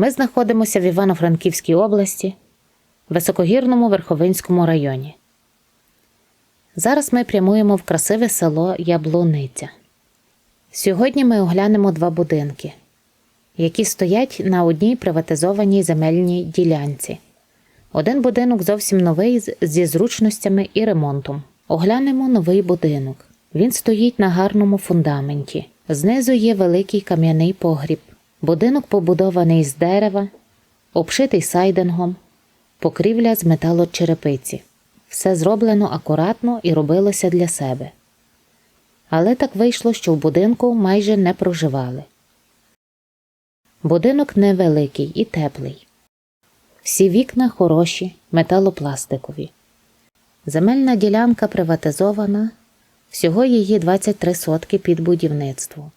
Ми знаходимося в Івано-Франківській області, високогірному Верховинському районі. Зараз ми прямуємо в красиве село Яблуниця. Сьогодні ми оглянемо два будинки, які стоять на одній приватизованій земельній ділянці. Один будинок зовсім новий зі зручностями і ремонтом. Оглянемо новий будинок. Він стоїть на гарному фундаменті. Знизу є великий кам'яний погріб. Будинок побудований з дерева, обшитий сайдингом, покрівля з металочерепиці. Все зроблено акуратно і робилося для себе. Але так вийшло, що в будинку майже не проживали. Будинок невеликий і теплий. Всі вікна хороші, металопластикові. Земельна ділянка приватизована, всього її 23 сотки під будівництво.